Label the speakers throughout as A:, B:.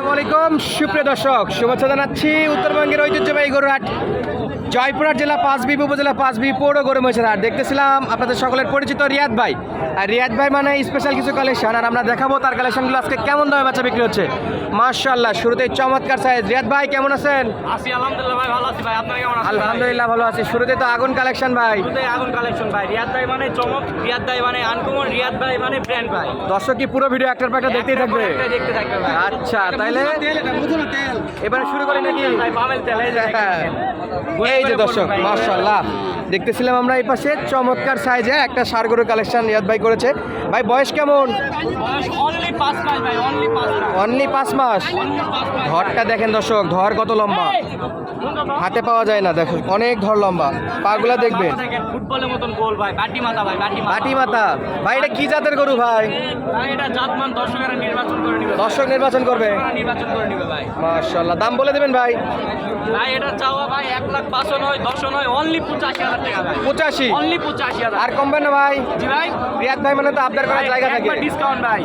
A: আসসালামু আলাইকুম সুপ্রিয় দর্শক শুভেচ্ছা জানাচ্ছি উত্তরবঙ্গের ঐতিহ্যবাহী গরুহাট জয়পুরহাট জেলা পাঁচবিবি উপজেলা পাঁচবি পৌর গরু মহিষের হাট। দেখতেছিলাম আপনাদের সকলের পরিচিত রিয়াদ ভাই। আর রিয়াদ ভাই মানে স্পেশাল কিছু কালেকশন আর আমরা দেখাবো তার কালেকশনগুলো আজকে কেমন দামে বাচ্চা বিক্রি হচ্ছে। মার্শাল্লাহ শুরুতেই চমৎকার সাইজ রিয়াদ ভাই কেমন আছেন?
B: আছি আলহামদুলিল্লাহ ভাই ভালো আছি ভাই। আপনারা কেমন আছেন
A: আলহামদুলিল্লাহ ভালো আছি। শুরুতে তো আগুন কালেকশন ভাই।
B: শুরুতে আগুন কালেকশন ভাই। রিয়াদ ভাই মানে চমক রিয়াদ ভাই মানে আনকমন রিয়াদ ভাই মানে ব্র্যান্ড ভাই।
A: দর্শক কি পুরো ভিডিও একটার পর একটা দেখতেই থাকবে?
B: দেখতে থাকবে ভাই।
A: আচ্ছা তাইলে এবারে শুরু করি নাকি?
B: এই যে
A: হ্যাঁ। এই যে দর্শক মার্শাল্লাহ দেখতেছিলাম আমরা এই পাশে চমৎকার সাইজে একটা সারগরু কালেকশন রিয়াদ ভাই করেছে। ভাই বয়স কেমন?
B: অনলি পাঁচ মাস।
A: ধরটা দেখেন দর্শক ধর কত লম্বা। হাতে পাওয়া যায় না দেখো অনেক ধর লম্বা। পাগুলা দেখবেন।
B: ফুটবলের মতন গোল ভাই বাটি মাথা ভাই? বাটি মাথা
A: ভাই এটা কি জাতের গরু ভাই দর্শক নির্বাচন করবে।
B: নির্বাচন করে নিবে ভাই।
A: মাশাআল্লাহ দাম বলে দেবেন ভাই।
B: ভাই এটা চাওয়া ভাই এক লাখ পাঁচশো নয় দশও নয় অনলি পঁচাশি হাজার টাকা ভাই।
A: পঁচাশি?
B: অনলি পঁচাশি হাজার।
A: আর কমবেন না ভাই।
B: জি ভাই।
A: রিয়াদ ভাই মানে তো আপনার করার জায়গা থাকে।
B: ডিসকাউন্ট ভাই।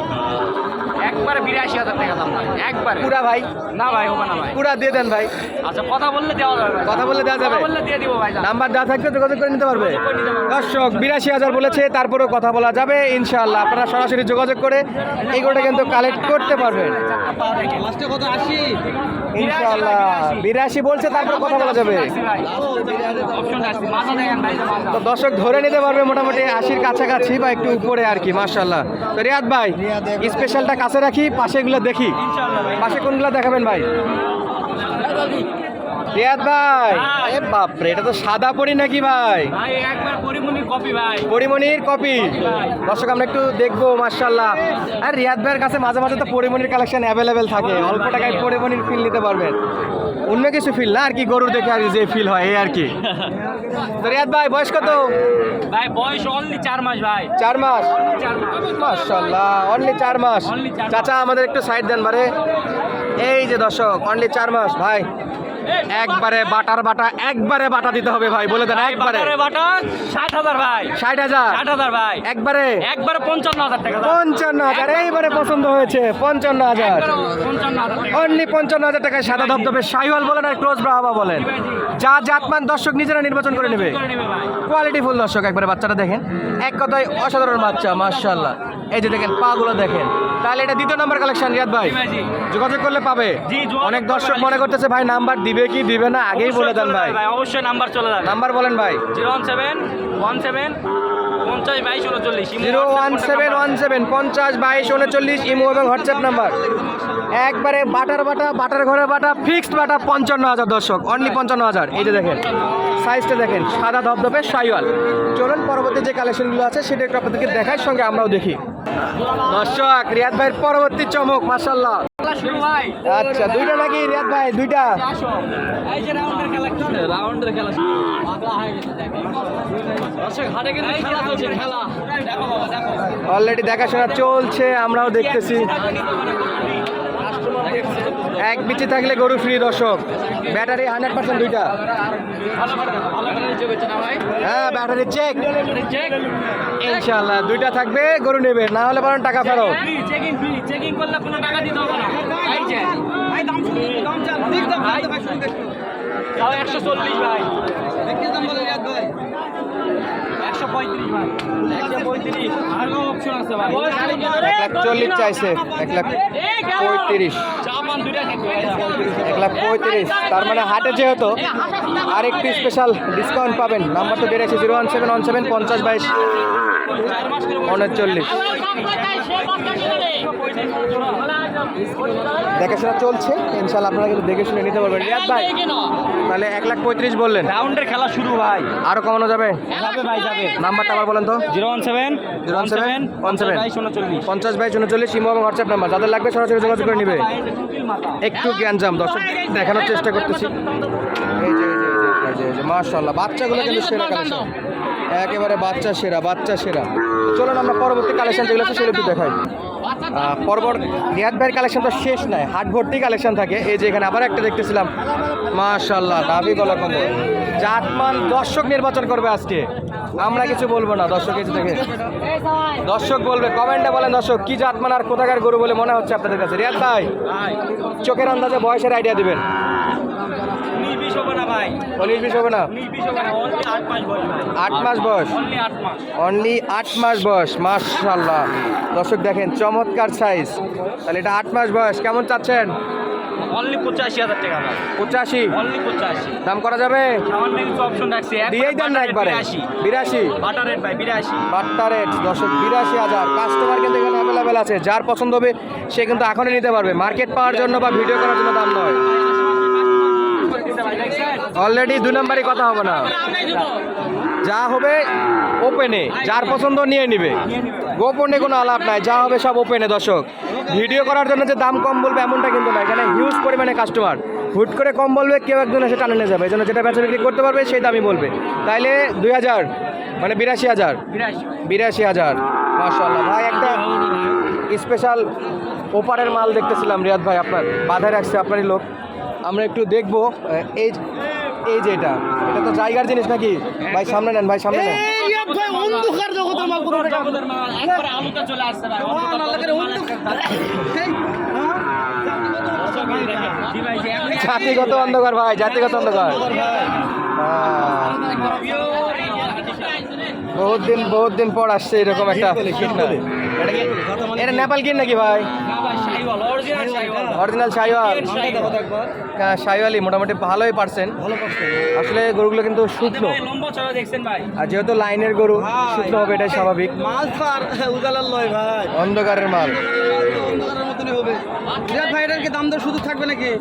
B: একবারে বিরাশি হাজার টাকা দাম ভাই একবারে।
A: পুরা ভাই?
B: না ভাই হবে না ভাই।
A: পুরা দিয়ে দেন ভাই।
B: আচ্ছা কথা বললে দেওয়া যাবে
A: কথা বললে দেওয়া যাবে?
B: বললে দিয়ে দিব ভাই
A: নাম্বার দেওয়া থাকলে যোগাযোগ করে নিতে পারবে।
B: করে নিতে পারবে।
A: দর্শক বিরাশি হাজার বলেছে তারপরেও কথা বলা যাবে ইনশাআল্লাহ। আপনারা সরাসরি যোগাযোগ করে এই গরুটা কিন্তু কালেক্ট করতে পারবেন। ইনশাআল্লাহ। বিরাশি বলছে তারপরে কথা বলা যাবে। তো দর্শক ধরে নিতে পারবে মোটামুটি আশির কাছাকাছি বা একটু উপরে আর কি মার্শাল্লাহ তো রিয়াদ ভাই স্পেশালটা কাছে রাখি পাশে এগুলো দেখি। পাশে কোনগুলো দেখাবেন ভাই? রিয়াদ ভাই। এ বাপরে এটা তো সাদা পরি নাকি ভাই? পরিমণির কপি দর্শক আমরা একটু দেখব মার্শাল্লাহ আর রিয়াদ ভাইয়ের কাছে মাঝে মাঝে তো পরিমণির কালেকশন অ্যাভেলেবেল থাকে। অল্প টাকায় পরিমণির ফিল নিতে পারবেন। অন্য কিছু ফিল না আর কি গরুর দেখে আর যে ফিল হয় এই আর কি। তো রিয়াদ ভাই বয়স কত?
B: ভাই বয়স অনলি চার মাস ভাই।
A: চার মাস? মার্শাল্লাহ অনলি চার মাস। চাচা আমাদের একটু সাইড দেন বারে। এই যে দর্শক অনলি চার মাস ভাই। একবারে বাটার বাটা একবারে বাটা দিতে হবে ভাই বলে দেন একবারে।
B: বাটা ষাট হাজার ভাই।
A: ষাট হাজার?
B: ষাট হাজার ভাই।
A: একবারে?
B: একবারে পঞ্চান্ন হাজার টাকা।
A: পঞ্চান্ন হাজার এইবারে পছন্দ হয়েছে পঞ্চান্ন হাজার। অনলি পঞ্চান্ন হাজার টাকায় সাদা ধবধবে সাইওয়াল বলেন আর ক্রোজ ব্রাহ্মা বলেন। যা জাতমান দর্শক নিজেরা নির্বাচন করে নেবে। কোয়ালিটি ফুল দর্শক একবারে বাচ্চাটা দেখেন। এক কথায় অসাধারণ বাচ্চা মার্শাল্লাহ এই যে দেখেন পাগুলো দেখেন। তাহলে এটা দ্বিতীয় নাম্বার কালেকশন রিয়াদ ভাই। যোগাযোগ করলে পাবে। অনেক দর্শক মনে করতেছে ভাই নাম্বার দিবে কি দিবে না আগেই বলে দেন ভাই।
B: ভাই অবশ্যই নাম্বার চলে যাবে।
A: নাম্বার বলেন ভাই।
B: Zero one seven one seven পঞ্চাশ বাইশ উনচল্লিশ।
A: Zero one seven one seven পঞ্চাশ বাইশ উনচল্লিশ ইমো এবং হোয়াটসঅ্যাপ নাম্বার। একবারে বাটার বাটা বাটার ঘরে বাটা ফিক্সড বাটা পঞ্চান্ন হাজার দর্শক অনলি পঞ্চান্ন হাজার। এই যে দেখেন সাইজটা দেখেন সাদা ধপধপে সাইওয়াল চলুন পরবর্তী যে কালেকশনগুলো আছে সেটা একটু আপনাদেরকে দেখার সঙ্গে আমরাও দেখি। দর্শক রিয়াদ ভাইয়ের পরবর্তী চমক মাসাল্লাহ আচ্ছা দুইটা নাকি রিয়াদ ভাই? দুইটা।
B: রাউন্ডের খেলা
A: অলরেডি দেখাশোনা চলছে আমরাও দেখতেছি। এক বিচি থাকলে গরু ফ্রি দর্শক। ব্যাটারি হান্ড্রেড পার্সেন্ট দুইটা। হ্যাঁ ব্যাটারি চেক ইনশাল্লাহ দুইটা থাকবে গরু নেবে। না হলে বরং টাকা ফেরত।
B: ফ্রি চেকিং ফ্রি চেকিং করলে কোনো টাকা দিতে হবে না। এই যে। ভাই দাম শুনুন দাম চাল। ঠিক দাম ভাই তাও একশো চল্লিশ ভাই।
A: এক লাখ চাইছে এক লাখ পঁয়ত্রিশ। এক লাখ পঁয়ত্রিশ তার মানে হাটে যেহেতু আরেকটি স্পেশাল ডিসকাউন্ট পাবেন। নাম্বার তো বেড়েছে zero one seven one seven পঞ্চাশ বাইশ। উনচল্লিশ। দেখাশোনা চলছে ইনশাল্লাহ আপনারা কিন্তু দেখে শুনে নিতে পারবেন রিয়াদ ভাই তাহলে এক লাখ পঁয়ত্রিশ বললেন
B: রাউন্ডের খেলা শুরু ভাই
A: আরও কমানো যাবে
B: যাবে ভাই যাবে
A: নাম্বারটা আবার বলেন তো
B: zero one seven
A: zero one seven one seven পঞ্চাশ বাইশ উনচল্লিশ ইমো এবং হোয়াটসঅ্যাপ নাম্বার যাদের লাগবে সরাসরি যোগাযোগ করে নিবে একটু জ্ঞান জাম দর্শক দেখানোর চেষ্টা করতেছি এই যে মাশাল্লাহ বাচ্চাগুলো কিন্তু সেরা কালেকশন একেবারে বাচ্চা সেরা বাচ্চা সেরা চলুন আমরা পরবর্তী কালেকশন যেগুলো আছে সেগুলো একটু দেখাই পরপর নিয়াদ ভাইয়ের কালেকশন তো শেষ নয় হাট ভর্তি কালেকশন থাকে। এই যে এখানে আবার একটা দেখতেছিলাম মাশাল্লাহ দাবি গলা কম্বল জাতমান দর্শক নির্বাচন করবে আজকে। আমরা কিছু বলব না, দর্শক কিছু থেকে দর্শক বলবে কমেন্টে বলেন দর্শক, কি জাতমান আর কোথাকার গরু বলে মনে হচ্ছে আপনাদের কাছে? রিয়াদ ভাই, চোখের আন্দাজে বয়সের আইডিয়া দিবেন।
B: ভাই
A: উনিশ বিশ হবে না?
B: আট মাস বয়স অনলি আট মাস
A: বয়স? মাশাল্লাহ দর্শক দেখেন চমৎকার সাইজ তাহলে এটা আট মাস বয়স কেমন চাচ্ছেন?
B: অনলি পঁচাশি হাজার টাকা
A: পঁচাশি?
B: অনলি পঁচাশি।
A: দাম করা যাবে?
B: সামান্য কিছু অপশন রাখছি।
A: দিয়েই দেন না একবারে।
B: বিরাশি।
A: বিরাশি?
B: রেট ভাই বিরাশি।
A: বাট্টা রেট দর্শক বিরাশি হাজার। কাস্টমার কিন্তু এখানে অ্যাভেলেবেল আছে। যার পছন্দ হবে সে কিন্তু এখনই নিতে পারবে। মার্কেট পাওয়ার জন্য বা ভিডিও করার জন্য দাম নয়। অলরেডি দুই নম্বরই কথা হবে না। যা হবে ওপেনে যার পছন্দ নিয়ে নিবে। গোপনে কোনো আলাপ নাই, যা হবে সব ওপেনে দর্শক। ভিডিও করার জন্য যে দাম কম বলবে এমনটা কিন্তু না। এখানে হিউজ পরিমাণে কাস্টমার হুট করে কম বলবে, কেউ একজন এসে টানে নিয়ে যাবে। এই জন্য যেটা বেচা বিক্রি করতে পারবে, সেই দামই বলবে। তাইলে দুই হাজার মানে বিরাশি হাজার।
B: বিরাশি
A: হাজার। মার্শাল্লাহ ভাই, একটা স্পেশাল ওপারের মাল দেখতেছিলাম, রিয়াদ ভাই, আপনার। বাধায় রাখছে আপনারই লোক। আমরা একটু দেখব এই এই যে এটা। এটা তো জায়গার জিনিস নাকি? ভাই সামনে নেন ভাই সামনে নেন।
B: একবার আলুটা চলে আসছে ভাই
A: জাতিগত অন্ধকার ভাই জাতিগত অন্ধকার। বহুত দিন বহুত দিন পর আসছে এরকম একটা এটা এটা নেপাল কিন নাকি ভাই অরিজিনাল
B: শাহিওয়াল।
A: হ্যাঁ শাহিওয়ালি। মোটামুটি ভালোই পারছেন। আসলে গরুগুলো কিন্তু শুকনো। আর যেহেতু লাইনের গরু শুকনো হবে এটাই স্বাভাবিক।
B: মাছ উজালার লয় ভাই।
A: অন্ধকারের মাল।
B: অন্ধকারের মতনই হবে। বিরাট ভাই এটার দাম দর শুধু থাকবে নাকি?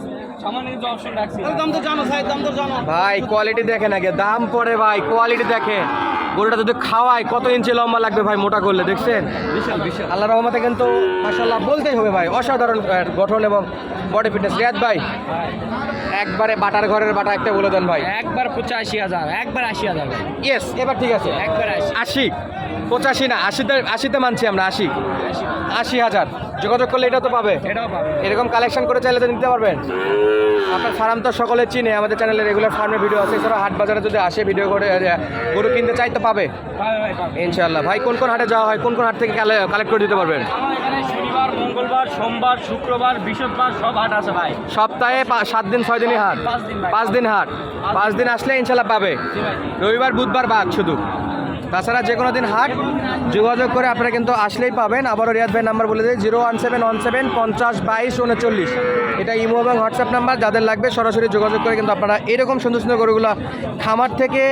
B: সামান্য কিছু অপশন রাখছি। দাম তো জানো সাইজ দাম তো জানো।
A: ভাই কোয়ালিটি দেখেন আগে দাম পড়ে ভাই কোয়ালিটি দেখেন গরুটা যদি খাওয়ায় কত ইঞ্চি লম্বা লাগবে ভাই মোটা করলে দেখছেন?
B: বিশাল বিশাল।
A: আল্লাহ রহমতে কিন্তু মাসাল্লাহ বলতেই হবে ভাই অসাধারণ গঠন এবং বডি ফিটনেস রিয়াদ ভাই একবারে বাটার ঘরের বাটা একটা বলে দেন ভাই।
B: একবার পঁচাশি হাজার একবার আশি হাজার
A: ইয়েস এবার ঠিক আছে।
B: একবার আশি।
A: আশি পঁচাশি না আশিতে আশিতে মানছি আমরা আশি। আশি হাজার। যোগাযোগ করলে এটা তো পাবে? এরকম কালেকশন করে চাইলে তো নিতে পারবেন? আপনার ফার্ম তো সকলে চিনে আমাদের চ্যানেলে রেগুলার ফার্মের ভিডিও আছে এছাড়া হাট বাজারে যদি আসে ভিডিও করে গরু কিনতে চাই তো পাবে? ইনশাল্লাহ ভাই কোন কোন হাটে যাওয়া হয়? কোন কোন হাট থেকে কালেক্ট করে দিতে পারবেন?
B: শনিবার মঙ্গলবার সোমবার শুক্রবার বৃহস্পতিবার সব হাট আছে ভাই।
A: সপ্তাহে সাত দিন ছয় দিনই হাট?
B: পাঁচ দিন ভাই।
A: পাঁচ দিন হাট। পাঁচ দিন আসলে ইনশাল্লাহ পাবে। রবিবার বুধবার বাদ শুধু। তাছাড়া যে কোনো দিন হাট, যোগাযোগ করে আপনারা কিন্তু আসলেই পাবেন। আবারও রিয়াদ ভাই নাম্বার বলে দিই, zero one seven one seven পঞ্চাশ বাইশ উনচল্লিশ। এটা ইমো এবং হোয়াটসঅ্যাপ নাম্বার, যাদের লাগবে সরাসরি যোগাযোগ করে কিন্তু আপনারা এরকম সুন্দর সুন্দর গরুগুলো খামার থেকে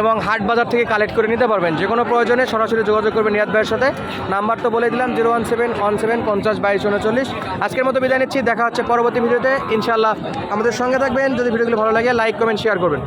A: এবং হাট বাজার থেকে কালেক্ট করে নিতে পারবেন। যে কোনো প্রয়োজনে সরাসরি যোগাযোগ করবেন রিয়াদ ভাইয়ের সাথে। নাম্বার তো বলে দিলাম, zero one seven one seven পঞ্চাশ বাইশ উনচল্লিশ। আজকের মতো বিদায় নিচ্ছি, দেখা হচ্ছে পরবর্তী ভিডিওতে। ইনশাল্লাহ আমাদের সঙ্গে থাকবেন। যদি ভিডিওগুলো ভালো লাগে লাইক কমেন্ট শেয়ার করবেন।